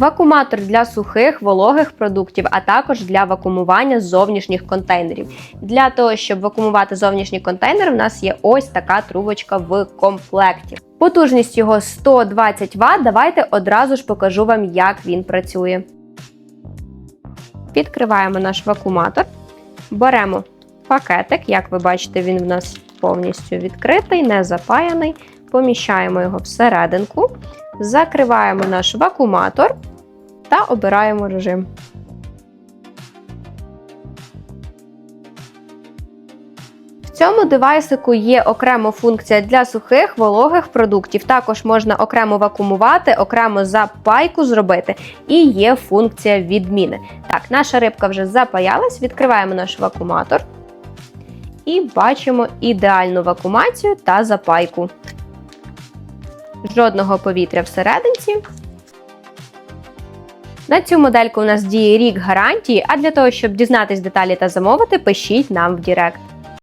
Вакууматор для сухих, вологих продуктів, а також для вакуумування зовнішніх контейнерів. Для того, щоб вакуумувати зовнішні контейнери, в нас є ось така трубочка в комплекті. Потужність його 120 Вт. Давайте одразу ж покажу вам, як він працює. Відкриваємо наш вакууматор, беремо пакетик, як ви бачите, він в нас повністю відкритий, не запаяний. Поміщаємо його всерединку, закриваємо наш вакууматор та обираємо режим. В цьому девайсику є окремо функція для сухих вологих продуктів. Також можна окремо вакуумувати, окремо запайку зробити, і є функція відміни. Так, наша рибка вже запаялась, відкриваємо наш вакууматор і бачимо ідеальну вакуумацію та запайку. Жодного повітря всерединці. На цю модельку у нас діє рік гарантії, а для того, щоб дізнатись деталі та замовити, пишіть нам в Директ.